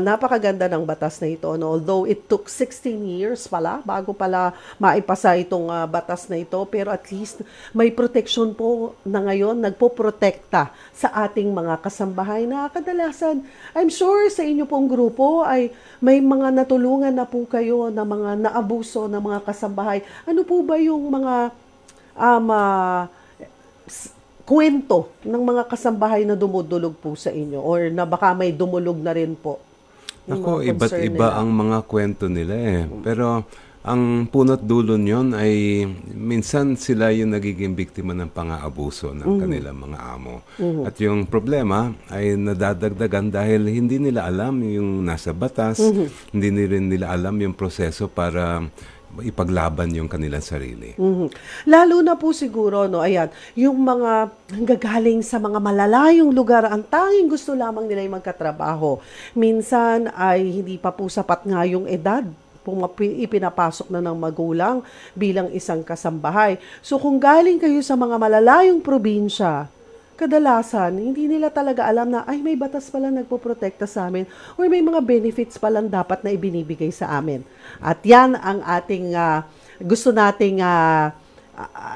Napakaganda ng batas na ito. No? Although it took 16 years pala bago pala maipasa itong ah, batas na ito. Pero at least may protection po na ngayon nagpo-protekta sa ating mga kasambahay na kadalasan, I'm sure sa inyo pong grupo ay may mga natulungan na po kayo na mga naabuso ng mga kasambahay. Ano po ba yung mga um, s- kwento ng mga kasambahay na dumudulog po sa inyo or na baka may dumulog na rin po? Ako, iba't iba nila. ang mga kwento nila eh. Pero ang punot dulo niyon ay minsan sila yung nagiging biktima ng pang-aabuso ng Mm-hmm. kanilang mga amo. At yung problema ay nadadagdagan dahil hindi nila alam yung nasa batas, Mm-hmm. hindi ni rin nila alam yung proseso para ipaglaban yung kanilang sarili. Mhm. Lalo na po siguro, no, ayan, yung mga nanggagaling sa mga malalayong lugar, ang tanging gusto lamang nila yung magkatrabaho. Minsan ay hindi pa po sapat nga yung edad ipinapasok na ng magulang bilang isang kasambahay. So kung galing kayo sa mga malalayong probinsya, kadalasan, hindi nila talaga alam na, ay, may batas pala nagpoprotekta sa amin or may mga benefits palang dapat na ibinibigay sa amin. At yan ang ating ah, gusto nating ah,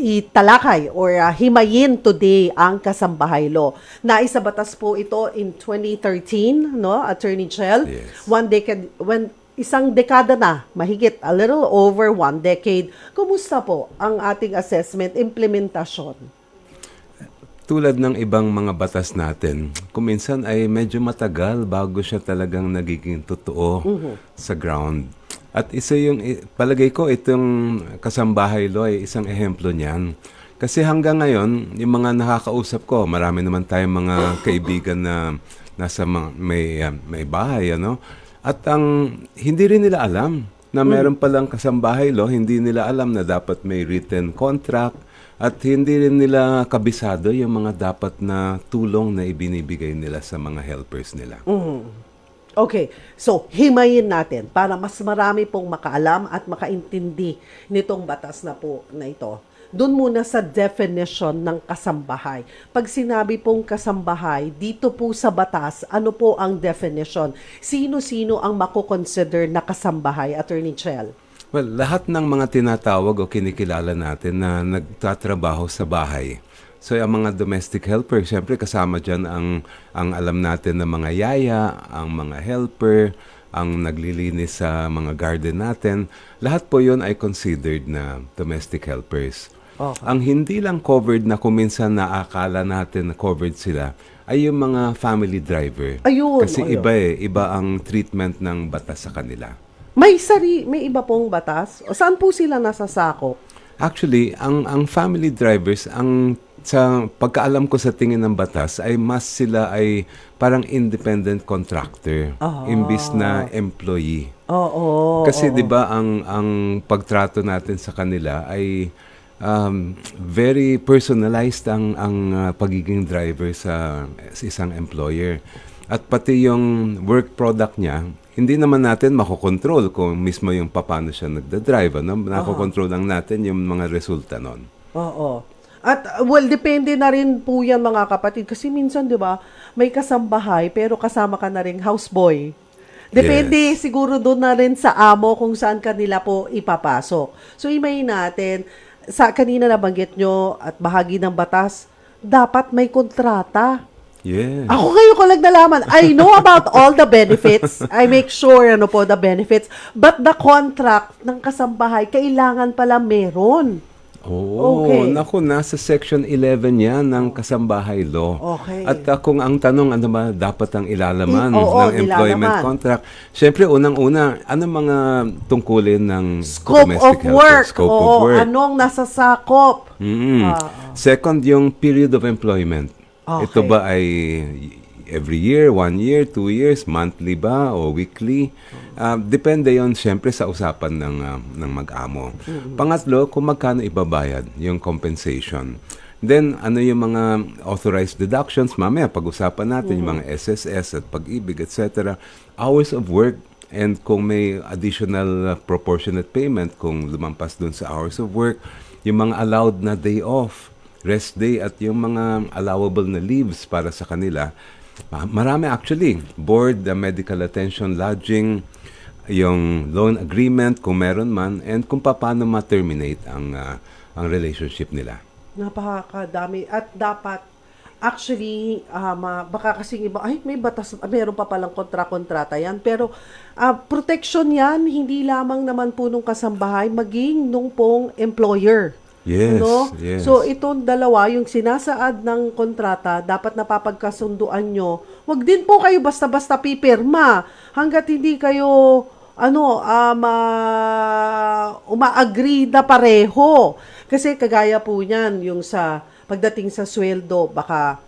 italakay or ah, himayin today ang kasambahay law. Naisa batas po ito in 2013, no, Attorney Chell. Yes. One decade, when isang dekada na, mahigit a little over one decade. Kumusta po ang ating assessment implementasyon? Tulad ng ibang mga batas natin, kuminsan ay medyo matagal bago siya talagang nagiging totoo sa ground. At isa yung, palagay ko, itong kasambahay law ay isang ehemplo niyan. Kasi hanggang ngayon, yung mga nakakausap ko, marami naman tayong mga kaibigan na nasa mga, may, uh, may bahay, ano? At ang hindi rin nila alam na meron palang kasambahay law, hindi nila alam na dapat may written contract, at hindi rin nila kabisado yung mga dapat na tulong na ibinibigay nila sa mga helpers nila. Okay, so himayin natin para mas marami pong makaalam at makaintindi nitong batas na po na ito. Doon muna sa definition ng kasambahay. Pag sinabi pong kasambahay, dito po sa batas, ano po ang definition? Sino-sino ang mako-consider na kasambahay, Attorney Chell? Well, lahat ng mga tinatawag o kinikilala natin na nagtatrabaho sa bahay. So, ang mga domestic helper, syempre kasama dyan ang, ang alam natin na mga yaya, ang mga helper, ang naglilinis sa mga garden natin. Lahat po yun ay considered na domestic helpers. Okay. Ang hindi lang covered na kuminsan naakala natin na covered sila ay yung mga family driver. Ayun, Kasi ayun. iba eh, iba ang treatment ng batas sa kanila. May sari, may iba pong batas? O saan po sila nasasakop? Actually, ang ang family drivers ang sa pagkaalam ko sa tingin ng batas ay mas sila ay parang independent contractor Ah. imbis na employee. Oo. Kasi 'di ba ang ang pagtrato natin sa kanila ay um, very personalized ang ang uh, pagiging driver sa, sa isang employer. At pati yung work product niya, hindi naman natin makokontrol kung mismo yung paano siya nagda-drive. Ano? Nakokontrol lang natin yung mga resulta nun. Oo. At well, depende na rin po yan mga kapatid. Kasi minsan, di ba, may kasambahay pero kasama ka na rin houseboy. Depende Yes. siguro doon na rin sa amo kung saan kanila po ipapasok. So, imayin natin, sa kanina nabanggit nyo at bahagi ng batas, dapat may kontrata. Yes. Ako ngayon ko lang nalaman. I know about all the benefits. I make sure ano po the benefits. But the contract ng kasambahay, kailangan pala meron. Oo, Okay. naku, nasa section 11 yan ng kasambahay law. Okay. At uh, kung ang tanong ano ba dapat ang ilalaman I- oo, ng employment ilalaman. contract, syempre unang-una, ano mga tungkulin ng Scope of domestic helper? work. Scope Oo, of work. anong nasasakop? Mm. Ah, Second, yung period of employment. Okay. Ito ba ay every year, one year, two years, monthly ba o weekly? Ah, depende yon siyempre sa usapan ng, ah, ng mag-amo. Pangatlo, kung magkano ibabayad yung compensation. Then, ano yung mga authorized deductions? Mamaya, pag-usapan natin yung mga SSS at pag-ibig, etc. Hours of work, and kung may additional uh, proportionate payment, kung lumampas dun sa hours of work, yung mga allowed na day off, rest day, at yung mga allowable na leaves para sa kanila, Ma- Marami actually. Board, the medical attention, lodging, yung loan agreement kung meron man, and kung paano ma-terminate ang, ah, ang relationship nila. Napakadami. At dapat, actually, ah, ma- baka kasi iba, ay, may batas, ah, meron pa palang kontra-kontrata yan. Pero, ah, protection yan, hindi lamang naman po nung kasambahay, maging nung pong employer. Yes, Ano? yes. So, itong dalawa, yung sinasaad ng kontrata, dapat napapagkasunduan nyo. Huwag din po kayo basta-basta pipirma hanggat hindi kayo ano, um, ah, uma-agree na pareho. Kasi kagaya po niyan, yung sa pagdating sa sweldo, baka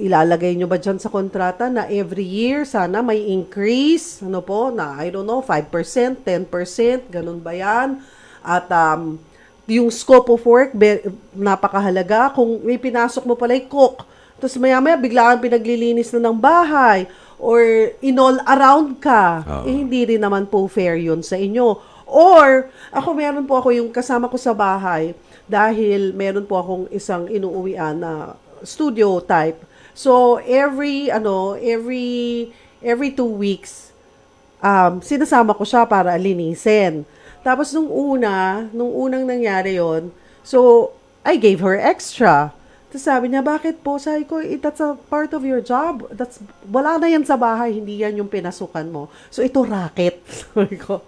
ilalagay nyo ba dyan sa kontrata na every year sana may increase, ano po, na I don't know, 5%, 10%, ganun ba yan? At um, yung scope of work, be, napakahalaga. Kung may pinasok mo pala yung cook, tapos maya-maya bigla kang pinaglilinis na ng bahay, or in all around ka, Oo. eh, hindi rin naman po fair yun sa inyo. Or, ako meron po ako yung kasama ko sa bahay, dahil meron po akong isang inuuwian na studio type. So, every, ano, every, every two weeks, um, sinasama ko siya para linisin. Tapos nung una, nung unang nangyari yon so, I gave her extra. Tapos sabi niya, bakit po? Sabi ko, "Eh, that's a part of your job. That's, wala na yan sa bahay, hindi yan yung pinasukan mo. So, ito racket. Sabi ko.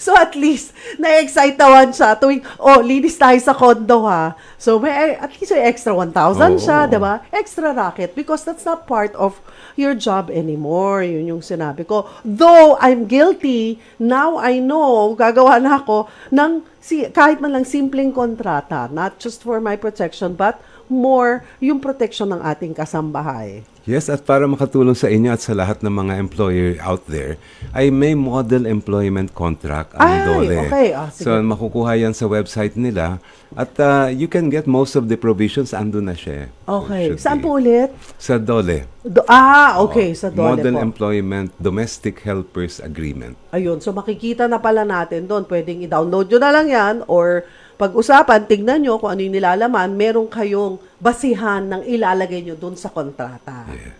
so, at least, na-excite naman siya tuwing, oh, linis tayo sa condo ha. So, may, at least may extra 1,000 siya, di ba? Extra racket because that's not part of your job anymore. Yun yung sinabi ko. Though I'm guilty, now I know, gagawa na ako ng si, kahit man lang simpleng kontrata, not just for my protection, but more yung protection ng ating kasambahay. Yes, at para makatulong sa inyo at sa lahat ng mga employer out there, ay may model employment contract ang Ay, DOLE. okay. Ah, sige. so, makukuha yan sa website nila. At uh, you can get most of the provisions, andun na siya. Okay. Saan po ulit? Sa DOLE. Do- ah, okay. Sa dole Model po. Employment Domestic Helpers Agreement. Ayun, so makikita na pala natin doon. Pwedeng i-download nyo na lang yan or pag-usapan, tignan nyo kung ano yung nilalaman, meron kayong basihan ng ilalagay nyo doon sa kontrata. Yes.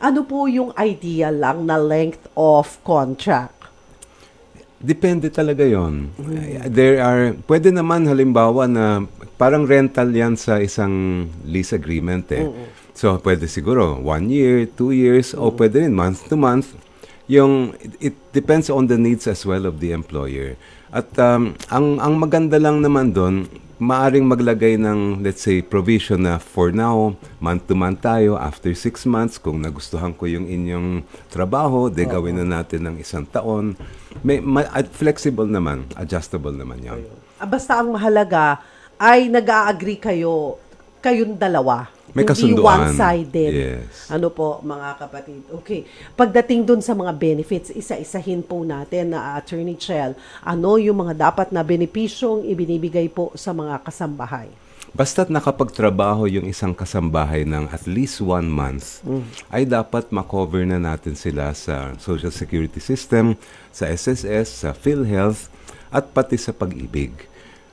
Ano po yung ideal lang na length of contract? Depende talaga yon. There are, pwede naman halimbawa na parang rental yan sa isang lease agreement eh. So, pwede siguro one year, two years, o pwede rin month to month. Yung, it, it depends on the needs as well of the employer. At um, ang, ang maganda lang naman doon, maaring maglagay ng, let's say, provision na for now, month to month tayo, after six months, kung nagustuhan ko yung inyong trabaho, de gawin na natin ng isang taon. May, ma- at flexible naman, adjustable naman yan. Ah, Basta ang mahalaga ay nag-a-agree kayo, kayong dalawa. May Hindi kasunduan. one-sided. Yes. Ano po, mga kapatid. Okay. Pagdating dun sa mga benefits, isa-isahin po natin na Attorney Chell, ano yung mga dapat na benepisyong ibinibigay po sa mga kasambahay? Basta't nakapagtrabaho yung isang kasambahay ng at least one month, ay dapat makover na natin sila sa Social Security System, sa SSS, sa PhilHealth, at pati sa pag-ibig.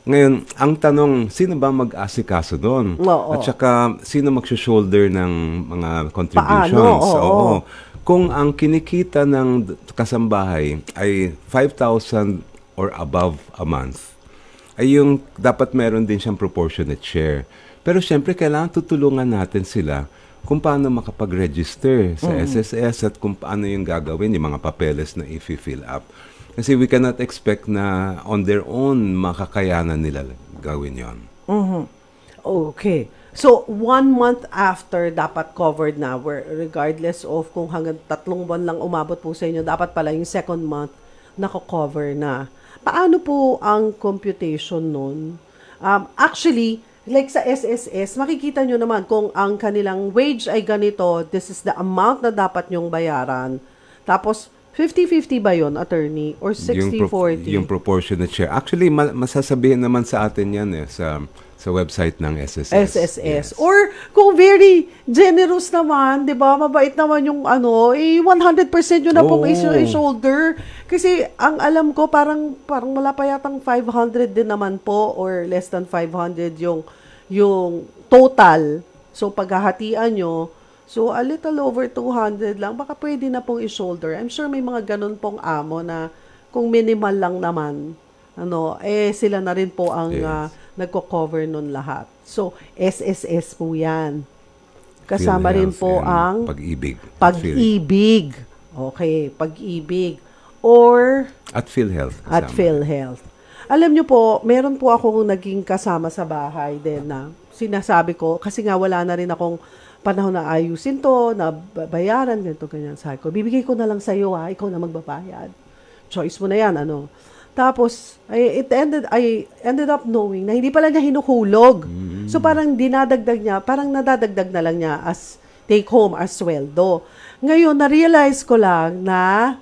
Ngayon, ang tanong, sino ba mag-asikaso doon? Oo. At saka, sino mag-shoulder ng mga contributions? Paano? Oo. Kung ang kinikita ng kasambahay ay 5,000 or above a month, ay yung dapat meron din siyang proportionate share. Pero syempre, kailangan tutulungan natin sila kung paano makapag-register sa SSS at kung paano yung gagawin, yung mga papeles na i-fill up. Kasi we cannot expect na on their own makakayanan nila gawin yon. Okay. So, one month after, dapat covered na. Where, regardless of kung hanggang tatlong buwan lang umabot po sa inyo, dapat pala yung second month, nako-cover na. Paano po ang computation nun? Um, actually, like sa SSS, makikita nyo naman kung ang kanilang wage ay ganito, this is the amount na dapat nyong bayaran. Tapos, 50-50 ba yon attorney? Or Yung, pro- 60-40? yung proportionate share. Actually, ma- masasabihin naman sa atin yan eh, sa, sa website ng SSS. SSS. Yes. Or kung very generous naman, 'di ba? Mabait naman yung ano, eh 100% yun na pong Oo. is- shoulder. Kasi ang alam ko parang parang wala pa yatang 500 din naman po or less than 500 yung yung total. So paghahatian nyo, So, a little over 200 lang, baka pwede na pong i-shoulder. I'm sure may mga ganun pong amo na kung minimal lang naman, ano, eh sila na rin po ang Yes. ah, nagko-cover nun lahat. So, SSS po yan. Kasama rin po ang pag-ibig. At pag-ibig. Okay, pag-ibig. Or At PhilHealth. at kasama. PhilHealth. Alam nyo po, meron po akong naging kasama sa bahay din na sinasabi ko, kasi nga wala na rin akong panahon na ayusin to, na ba- bayaran, ganito, ganyan. Sabi ko, bibigay ko na lang sa iyo ha, ikaw na magbabayad. Choice mo na yan, ano. Tapos, I, it ended, I ended up knowing na hindi pala niya hinuhulog. So parang dinadagdag niya, parang nadadagdag na lang niya as take home, as sweldo. Ngayon, na-realize ko lang na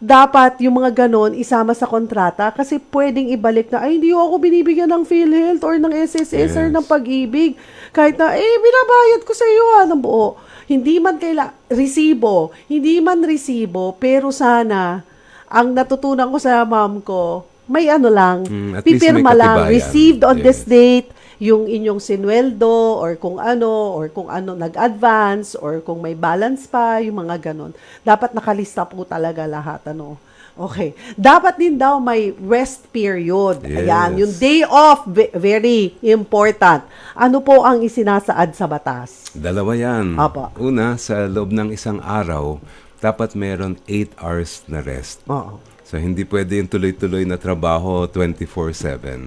dapat yung mga ganon isama sa kontrata kasi pwedeng ibalik na, ay, hindi ako binibigyan ng PhilHealth or ng SSS or Yes. ng pag-ibig. Kahit na, eh, binabayad ko sa iyo ah, ng buo. Hindi man kaila, resibo, hindi man resibo, pero sana, ang natutunan ko sa mom ko, may ano lang, Mm, pipirma lang, received on this Yes. date, yung inyong sinweldo or kung ano or kung ano nag-advance or kung may balance pa, yung mga ganon. Dapat nakalista po talaga lahat ano. Okay. Dapat din daw may rest period. Yes. Ayan, yung day off ve- very important. Ano po ang isinasaad sa batas? Dalawa yan. Apa. Una, sa loob ng isang araw, dapat meron 8 hours na rest. Oo. So, hindi pwede yung tuloy-tuloy na trabaho 24-7.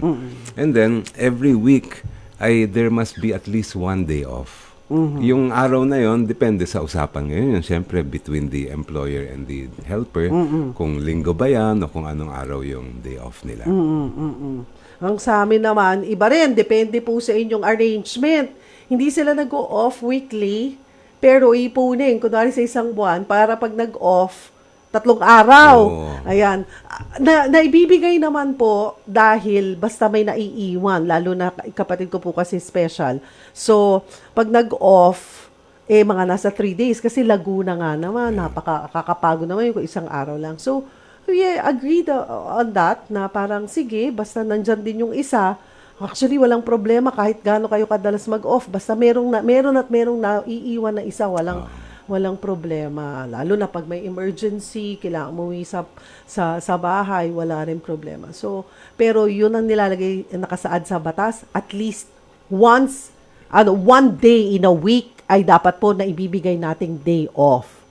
And then, every week, ay there must be at least one day off. Yung araw na yon depende sa usapan ngayon. Yung siyempre, between the employer and the helper, kung linggo ba yan o kung anong araw yung day off nila. Mm-mm. Ang sa amin naman, iba rin. Depende po sa inyong arrangement. Hindi sila nag-off weekly, pero ipunin, kunwari sa isang buwan, para pag nag-off, tatlong araw. Oo. Ayan. Na, naibibigay naman po dahil basta may naiiwan, lalo na kapatid ko po kasi special. So, pag nag-off, eh mga nasa three days kasi Laguna nga naman, napakakapagod naman yung isang araw lang. So, we agreed uh, on that na parang sige, basta nandyan din yung isa, actually walang problema kahit gaano kayo kadalas mag-off, basta merong na, meron at merong naiiwan na isa, walang walang problema. Lalo na pag may emergency, kailangan umuwi sa, sa, sa bahay, wala rin problema. So, pero yun ang nilalagay, nakasaad sa batas, at least once, ano, one day in a week ay dapat po na ibibigay nating day off.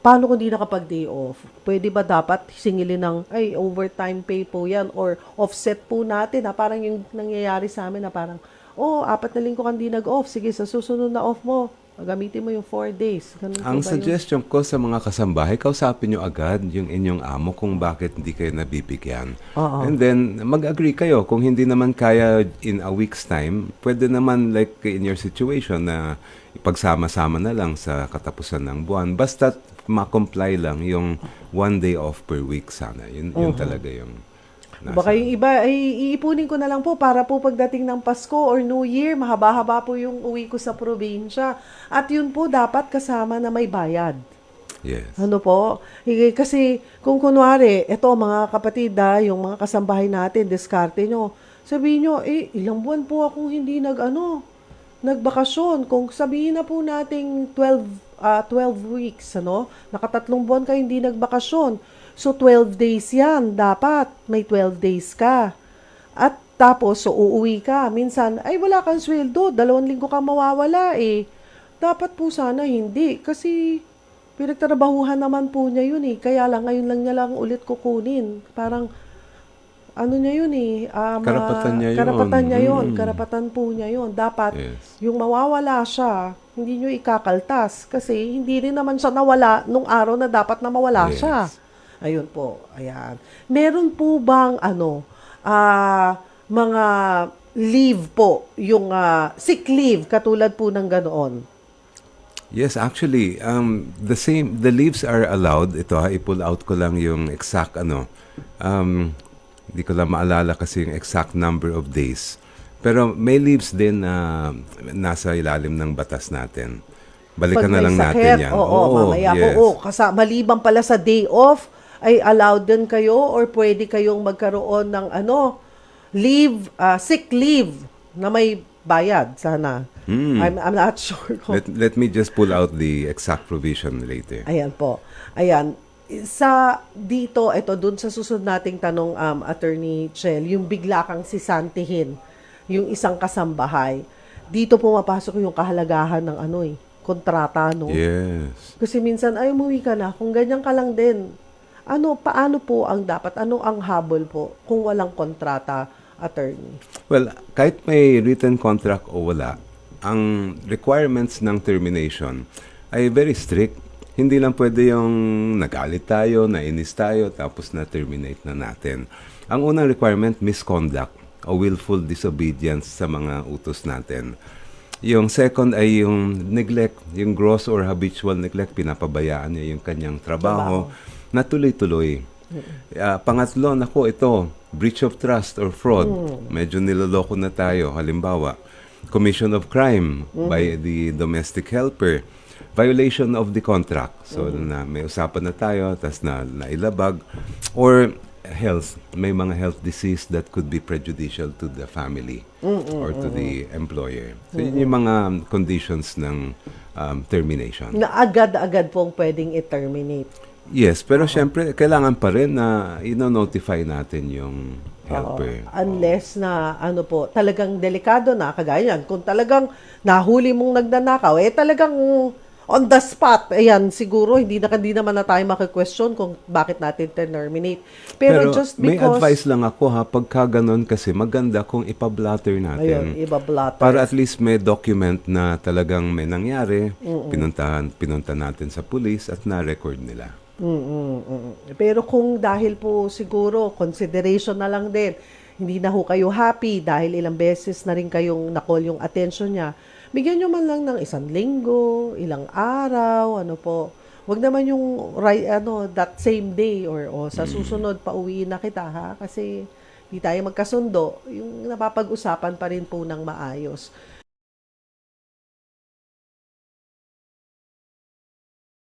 Paano kung di nakapag-day off? Pwede ba dapat singilin ng, ay, overtime pay po yan or offset po natin na parang yung nangyayari sa amin na parang, oh, apat na linggo kang di nag-off. Sige, sa susunod na off mo, gamitin mo yung four days. Ganun Ang suggestion ko sa mga kasambahay, kausapin nyo agad yung inyong amo kung bakit hindi kayo nabibigyan. Oo. And then, mag-agree kayo. Kung hindi naman kaya in a week's time, pwede naman like in your situation na ipagsama-sama na lang sa katapusan ng buwan. Basta ma-comply lang yung one day off per week sana. Yun, yun talaga yung nasa- Baka yung iba, ay iipunin ko na lang po para po pagdating ng Pasko or New Year, mahaba-haba po yung uwi ko sa probinsya. At yun po dapat kasama na may bayad. Yes. Ano po? Kasi kung kunwari, eto mga kapatid ha, yung mga kasambahay natin, diskarte nyo. Sabihin nyo, eh, ilang buwan po akong hindi nag, ano, nagbakasyon. Kung sabihin na po nating 12, ah, 12 weeks, ano, nakatatlong buwan ka hindi nagbakasyon. So, 12 days yan. Dapat may 12 days ka. At tapos, so uuwi ka. Minsan, ay wala kang sweldo. Dalawang linggo ka mawawala eh. Dapat po sana hindi. Kasi pinagtrabahuhan naman po niya yun eh. Kaya lang, ngayon lang niya lang ulit kukunin. Parang, ano niya yun eh. ma- Karapatan niya yun. Karapatan niya yun. Mm. Karapatan po niya yun. Dapat, Yes. yung mawawala siya, hindi nyo ikakaltas. Kasi hindi rin naman siya nawala nung araw na dapat na mawala Yes. siya. Ayun po. Ayan. Meron po bang ano, ah, mga leave po, yung ah, sick leave, katulad po ng ganoon? Yes, actually, um, the same, the leaves are allowed. Ito ha, i-pull out ko lang yung exact ano. Um, hindi ko lang maalala kasi yung exact number of days. Pero may leaves din na nasa ilalim ng batas natin. Balikan Pag na lang sakit, natin yan. Oo, mamaya yes. po. Oh, kasa, maliban pala sa day off, ay allowed din kayo or pwede kayong magkaroon ng ano, leave, ah, sick leave na may bayad sana. Hmm. I'm, I'm not sure kung Let, let me just pull out the exact provision later. Ayan po. Ayan. Sa dito, ito dun sa susunod nating tanong, um, Attorney Chel, yung bigla kang sisantihin, yung isang kasambahay, dito pumapasok yung kahalagahan ng ano eh, kontrata, no? Yes. Kasi minsan, ay, umuwi ka na. Kung ganyan ka lang din, ano, paano po ang dapat? Ano ang habol po kung walang kontrata, attorney? Well, kahit may written contract o wala, ang requirements ng termination ay very strict. Hindi lang pwede yung nagalit tayo, nainis tayo, tapos na-terminate na natin. Ang unang requirement, misconduct o willful disobedience sa mga utos natin. Yung second ay yung neglect, yung gross or habitual neglect, pinapabayaan niya yung kanyang trabaho, na tuloy-tuloy. Ah, pangatlo, nako ito, breach of trust or fraud. Medyo niloloko na tayo. Halimbawa, commission of crime by the domestic helper, violation of the contract. So, na may usapan na tayo, tas na nailabag, or health, may mga health disease that could be prejudicial to the family or to the employer. So, yun yung mga conditions ng um, termination. Na agad-agad pong pwedeng i-terminate. Yes, pero syempre, kailangan pa rin na ino-notify natin yung helper. Oo. Unless na ano po, talagang delikado na kagaya yan. Kung talagang nahuli mong nagnanakaw, eh talagang on the spot. Ayan, siguro hindi na hindi naman na tayo maki-question kung bakit natin terminate. Pero, just may because advice lang ako ha, pagka ganun kasi maganda kung ipablatter ayun, natin. iba-blatter. Para at least may document na talagang may nangyari, pinuntahan, pinunta natin sa police at na-record nila. Mm, mm, mm. Pero kung dahil po siguro consideration na lang din, hindi na ho kayo happy dahil ilang beses na rin kayong nakol yung attention niya, bigyan nyo man lang ng isang linggo, ilang araw, ano po. Wag naman yung right, ano, that same day or o sa susunod pa uwi na kita ha kasi hindi tayo magkasundo, yung napapag-usapan pa rin po ng maayos.